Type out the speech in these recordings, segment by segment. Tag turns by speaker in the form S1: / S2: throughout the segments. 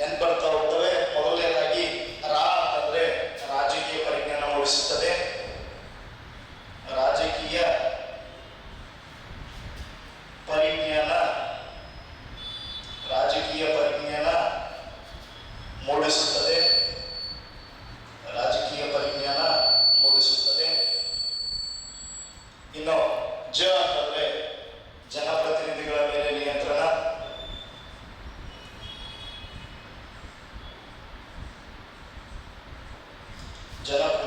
S1: dan berkau যারা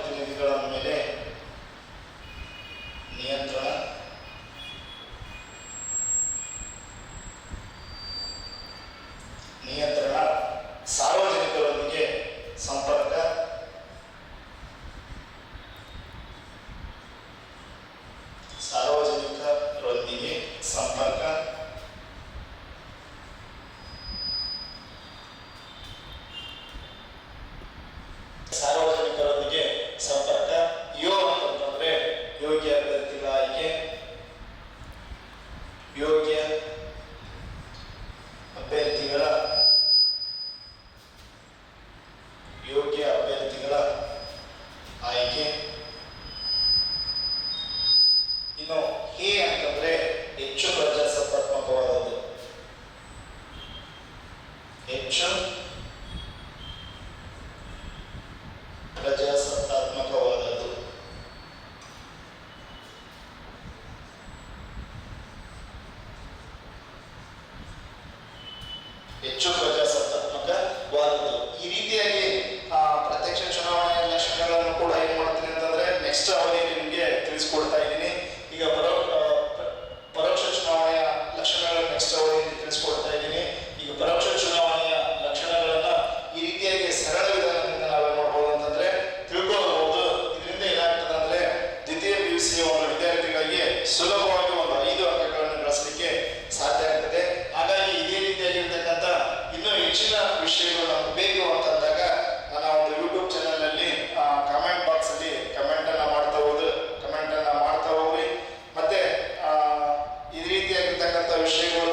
S1: biyolojiye El choclo então eu